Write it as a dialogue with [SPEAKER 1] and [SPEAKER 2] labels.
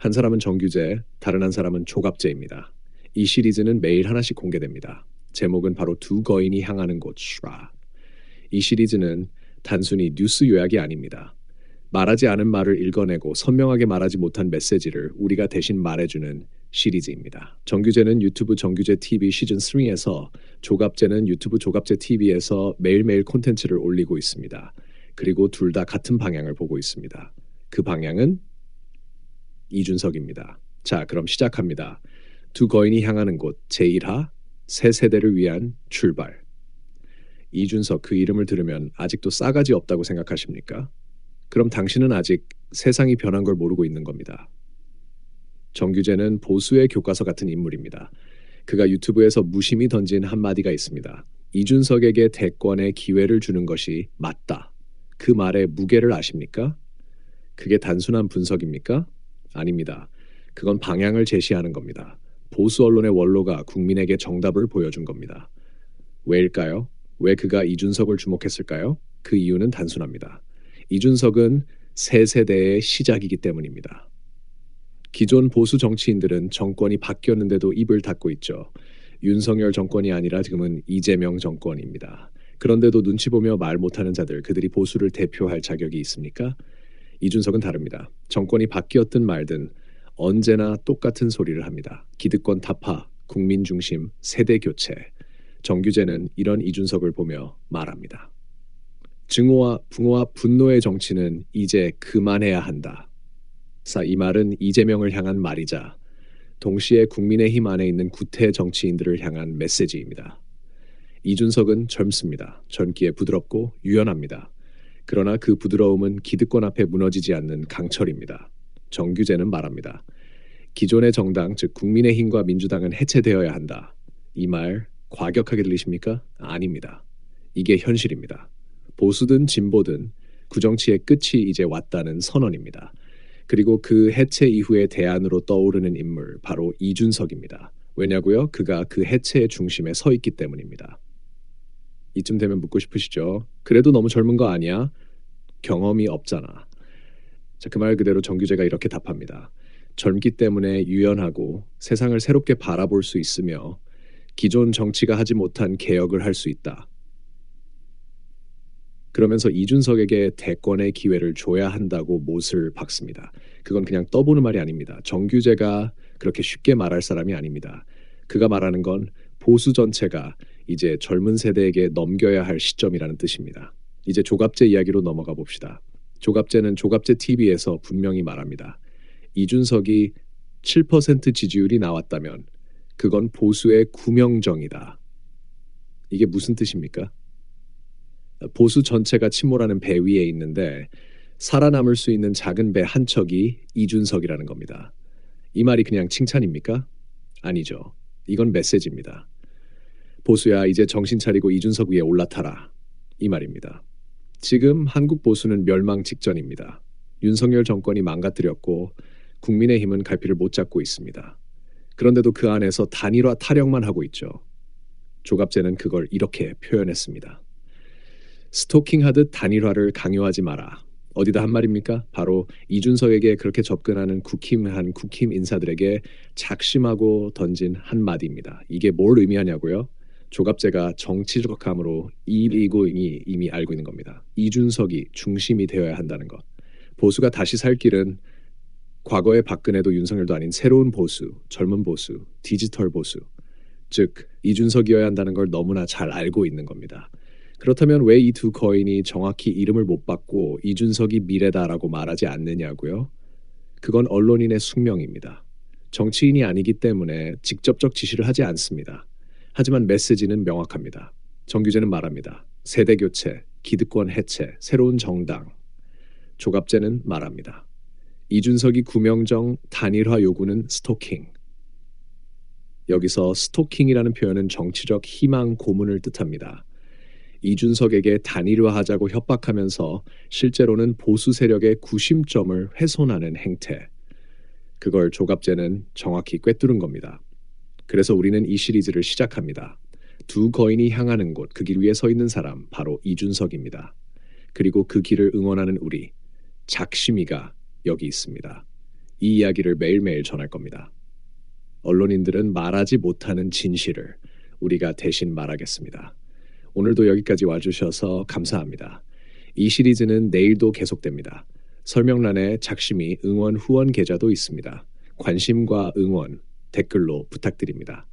[SPEAKER 1] 한 사람은 정규제, 다른 한 사람은 조갑제입니다. 이 시리즈는 매일 하나씩 공개됩니다. 제목은 바로 두 거인이 향하는 곳 슈라. 이 시리즈는 단순히 뉴스 요약이 아닙니다. 말하지 않은 말을 읽어내고 선명하게 말하지 못한 메시지를 우리가 대신 말해주는 시리즈입니다. 정규제는 유튜브 정규제 TV 시즌 3에서 조갑제는 유튜브 조갑제 TV에서 매일매일 콘텐츠를 올리고 있습니다. 그리고 둘 다 같은 방향을 보고 있습니다. 그 방향은 이준석입니다. 자, 그럼 시작합니다. 두 거인이 향하는 곳 제1화 새 세대를 위한 출발. 이준석 그 이름을 들으면 아직도 싸가지 없다고 생각하십니까? 그럼 당신은 아직 세상이 변한 걸 모르고 있는 겁니다. 정규재는 보수의 교과서 같은 인물입니다. 그가 유튜브에서 무심히 던진 한마디가 있습니다. 이준석에게 대권의 기회를 주는 것이 맞다. 그 말의 무게를 아십니까? 그게 단순한 분석입니까? 아닙니다. 그건 방향을 제시하는 겁니다. 보수 언론의 원로가 국민에게 정답을 보여준 겁니다. 왜일까요? 왜 그가 이준석을 주목했을까요? 그 이유는 단순합니다. 이준석은 새 세대의 시작이기 때문입니다. 기존 보수 정치인들은 정권이 바뀌었는데도 입을 닫고 있죠. 윤석열 정권이 아니라 지금은 이재명 정권입니다. 그런데도 눈치 보며 말 못하는 자들, 그들이 보수를 대표할 자격이 있습니까? 이준석은 다릅니다. 정권이 바뀌었든 말든 언제나 똑같은 소리를 합니다. 기득권 타파, 국민 중심, 세대 교체. 정규제는 이런 이준석을 보며 말합니다. 증오와 붕어와 분노의 정치는 이제 그만해야 한다. 이 말은 이재명을 향한 말이자 동시에 국민의힘 안에 있는 구태 정치인들을 향한 메시지입니다. 이준석은 젊습니다. 젊기에 부드럽고 유연합니다. 그러나 그 부드러움은 기득권 앞에 무너지지 않는 강철입니다. 정규제는 말합니다. 기존의 정당, 즉 국민의힘과 민주당은 해체되어야 한다. 이 말 과격하게 들리십니까? 아닙니다. 이게 현실입니다. 보수든 진보든 구정치의 끝이 이제 왔다는 선언입니다. 그리고 그 해체 이후의 대안으로 떠오르는 인물 바로 이준석입니다. 왜냐고요? 그가 그 해체의 중심에 서 있기 때문입니다. 이쯤 되면 묻고 싶으시죠? 그래도 너무 젊은 거 아니야? 경험이 없잖아. 자, 그말 그대로 정규재가 이렇게 답합니다. 젊기 때문에 유연하고 세상을 새롭게 바라볼 수 있으며 기존 정치가 하지 못한 개혁을 할 수 있다. 그러면서 이준석에게 대권의 기회를 줘야 한다고 못을 박습니다. 그건 그냥 떠보는 말이 아닙니다. 정규재가 그렇게 쉽게 말할 사람이 아닙니다. 그가 말하는 건 보수 전체가 이제 젊은 세대에게 넘겨야 할 시점이라는 뜻입니다. 이제 조갑제 이야기로 넘어가 봅시다. 조갑제는 조갑제 TV에서 분명히 말합니다. 이준석이 7% 지지율이 나왔다면 그건 보수의 구명정이다. 이게 무슨 뜻입니까? 보수 전체가 침몰하는 배 위에 있는데 살아남을 수 있는 작은 배 한 척이 이준석이라는 겁니다. 이 말이 그냥 칭찬입니까? 아니죠. 이건 메시지입니다. 보수야 이제 정신 차리고 이준석 위에 올라타라. 이 말입니다. 지금 한국 보수는 멸망 직전입니다. 윤석열 정권이 망가뜨렸고 국민의힘은 갈피를 못 잡고 있습니다. 그런데도 그 안에서 단일화 타령만 하고 있죠. 조갑제는 그걸 이렇게 표현했습니다. 스토킹하듯 단일화를 강요하지 마라. 어디다 한 말입니까? 바로 이준석에게 그렇게 접근하는 국힘한 국힘 인사들에게 작심하고 던진 한 마디입니다. 이게 뭘 의미하냐고요? 조갑제가 정치적함으로 이이고 이미, 이미 알고 있는 겁니다. 이준석이 중심이 되어야 한다는 것. 보수가 다시 살 길은 과거의 박근혜도 윤석열도 아닌 새로운 보수, 젊은 보수, 디지털 보수, 즉 이준석이어야 한다는 걸 너무나 잘 알고 있는 겁니다. 그렇다면 왜 이 두 거인이 정확히 이름을 못 받고 이준석이 미래다라고 말하지 않느냐고요? 그건 언론인의 숙명입니다. 정치인이 아니기 때문에 직접적 지시를 하지 않습니다. 하지만 메시지는 명확합니다. 정규제는 말합니다. 세대 교체, 기득권 해체, 새로운 정당. 조갑제는 말합니다. 이준석이 구명정 단일화 요구는 스토킹. 여기서 스토킹이라는 표현은 정치적 희망 고문을 뜻합니다. 이준석에게 단일화하자고 협박하면서 실제로는 보수 세력의 구심점을 훼손하는 행태. 그걸 조갑제는 정확히 꿰뚫은 겁니다. 그래서 우리는 이 시리즈를 시작합니다. 두 거인이 향하는 곳, 그 길 위에 서 있는 사람, 바로 이준석입니다. 그리고 그 길을 응원하는 우리, 작심이가 여기 있습니다. 이 이야기를 매일매일 전할 겁니다. 언론인들은 말하지 못하는 진실을 우리가 대신 말하겠습니다. 오늘도 여기까지 와주셔서 감사합니다. 이 시리즈는 내일도 계속됩니다. 설명란에 작심이 응원 후원 계좌도 있습니다. 관심과 응원 댓글로 부탁드립니다.